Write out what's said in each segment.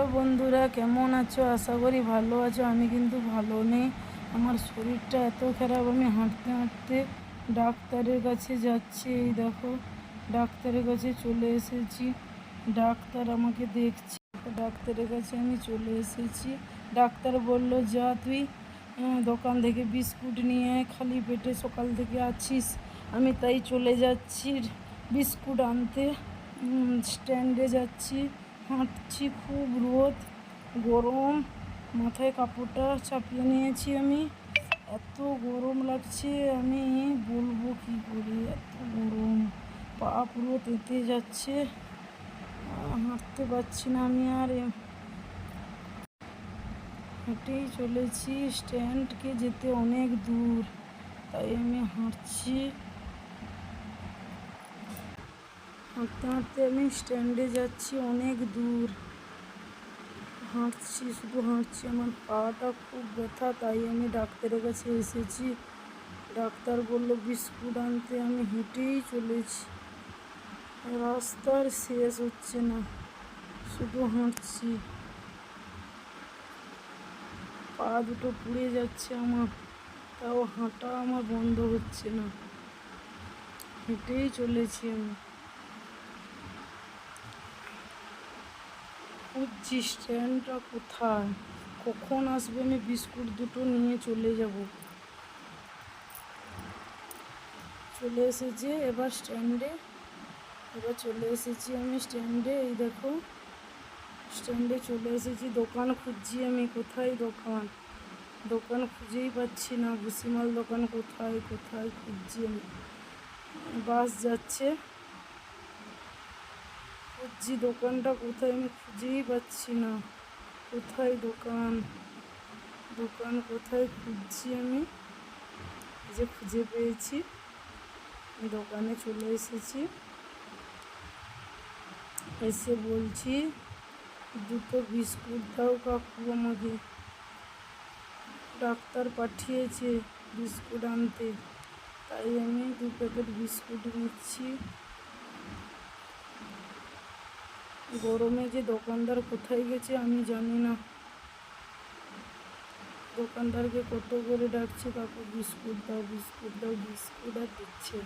Hello বন্ধুরা, কেমন আছো? আশা করি ভালো আছো। আমি কিন্তু ভালো নেই। আমার শরীরটা এত খারাপ, আমি হাঁটতে হাঁটতে ডাক্তারের কাছে যাচ্ছি। এই দেখো, ডাক্তারের কাছে চলে এসেছি। ডাক্তার আমাকে দেখছে। ডাক্তারের কাছে আমি চলে এসেছি। ডাক্তার বলল, যা তুই দোকান থেকে বিস্কুট নিয়ে খালি পেটে সকাল থেকে আছিস। আমি তাই চলে যাচ্ছি। বিস্কুট আনতে স্ট্যান্ডে যাচ্ছি। হাঁটছি খুব রোদ, গরম, মাথায় কাপড়টা চাপিয়ে নিয়েছি আমি। এত গরম লাগছে, আমি বলব কি করে এত গরম? পা পুরো তেতে যাচ্ছে হাঁটতে পারছি না আমি আর। হেঁটেই চলেছি, স্ট্যান্ডকে যেতে অনেক দূর, তাই আমি হাঁটছি। হাঁটতে হাঁটতে আমি স্ট্যান্ডে যাচ্ছি, অনেক দূর। হাঁটছি, শুধু হাঁটছি, আমার পাটা খুব ব্যথা, তাই আমি ডাক্তারের কাছে এসেছি। ডাক্তার বলল, বিস্কুট আনতে আমি হেঁটেই চলেছি। রাস্তার শেষ হচ্ছে না, শুধু হাঁটছি। পা দুটো পুড়ে যাচ্ছে আমার, তাও হাঁটা আমার বন্ধ হচ্ছে না। হেঁটেই চলেছি আমি। খুঁজছি স্ট্যান্ডটা কোথায়? কখন আসবে আমি বিস্কুট দুটো নিয়ে চলে যাব? চলে এসেছি এবার স্ট্যান্ডে, এবার চলে এসেছি আমি স্ট্যান্ডে, এই দেখো। স্ট্যান্ডে চলে এসেছি, দোকান খুঁজছি আমি, কোথায় দোকান? দোকান খুঁজেই পাচ্ছি না ভুসিমাল দোকান কোথায় কোথায় খুঁজছি আমি? বাস যাচ্ছে। খুঁজছি দোকানটা, কোথায় আমি খুঁজেই পাচ্ছি না। কোথায় দোকান? দোকান কোথায় খুঁজছি আমি? যে খুঁজে পেয়েছি। দোকানে চলে এসেছি। এসে বলছি, দুটো বিস্কুট দাও কাকু আমাকে। ডাক্তার পাঠিয়েছে বিস্কুট আনতে। তাই আমি দু প্যাকেট বিস্কুট নিচ্ছি। গরমে যে দোকানদার কোথায় গেছে আমি জানি না। দোকানদারকে কত করে ডাকছে কাকু? বিস্কুট দাও বিস্কুট দাও, বিস্কুট আর দিচ্ছে।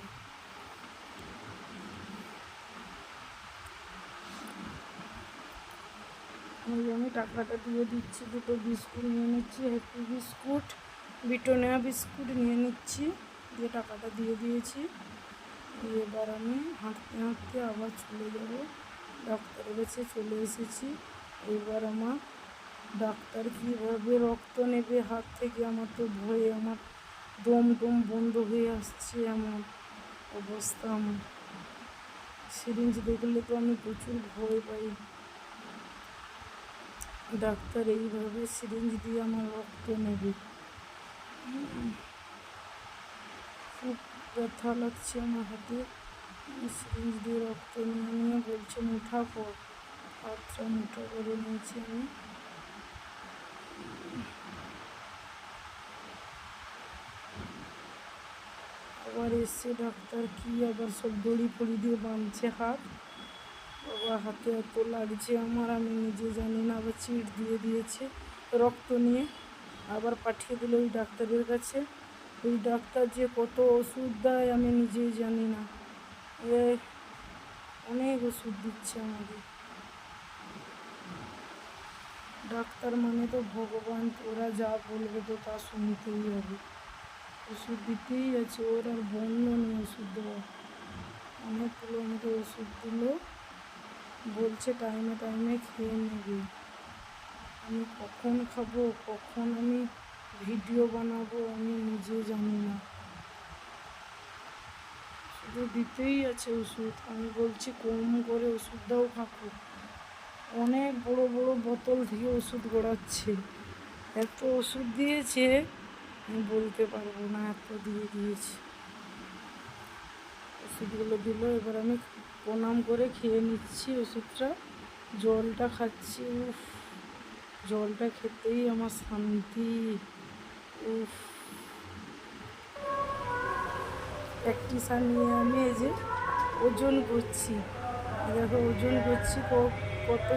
এই আমি টাকাটা দিয়ে দিচ্ছি, দুটো বিস্কুট নিয়ে নিচ্ছি হ্যাপি বিস্কুট বিটোনিয়া বিস্কুট নিয়ে নিচ্ছি, দিয়ে টাকাটা দিয়ে দিয়েছি। দিয়ে এবার আমি হাঁটতে হাঁটতে আবার চলে যাব। কাছে চলে এসেছি। এবার আমার ডাক্তার কীভাবে রক্ত নেবে, হাত থেকে আমার তো ভয়ে আমার দম টম বন্ধ হয়ে আসছে আমার অবস্থা আমার। সিরিঞ্জ দেখলে তো আমি প্রচুর ভয় পাই। ডাক্তার এইভাবে সিরিঞ্জ দিয়ে আমার রক্ত নেবে। খুব ব্যথা লাগছে আমার হাতে। সিরিঞ্জ রক্ত নিয়ে নিয়ে বলছে মুঠা কর হাতটা মুঠা করে নিয়েছি আমি। আবার এসে ডাক্তার, কি আবার সব দড়ি ফড়ি দিয়ে বাঁধছে হাত। বাবা, হাতে এত লাগছে আমার, আমি নিজে জানি না, আবার চিট দিয়ে দিয়েছে রক্ত নিয়ে। আবার পাঠিয়ে দিল ওই ডাক্তারের কাছে। ওই ডাক্তার যে কত ওষুধ দেয়, আমি নিজেই জানি না। অনেক ওষুধ দিচ্ছে আমাকে ডাক্তার মানে তো ভগবান, ওরা যা বলবে তো তা শুনতেই হবে। ওষুধ দিতেই আছে, ওর আর বন্ধ নেই ওষুধ দেওয়া। অনেকগুলো আমাকে ওষুধ দিলো, বলছে টাইমে টাইমে খেয়ে নেবে। আমি কখন খাব, কখন আমি ভিডিও বানাবো, আমি নিজে জানি না। শুধু দিতেই আছে ওষুধ। আমি বলছি, কম করে ওষুধ দাও কাকু। অনেক বড় বড় বোতল দিয়ে ওষুধ গড়াচ্ছে। এত ওষুধ দিয়েছে, আমি বলতে পারব না, এত দিয়ে দিয়েছে। ওষুধগুলো দিল, এবার আমি প্রণাম করে খেয়ে নিচ্ছি ওষুধটা। জলটা খাচ্ছি, উফ। জলটা খেতেই আমার শান্তি। উফ। একটি সার নিয়ে আমি এই যে ওজন করছি। দেখো ওজন করছি কত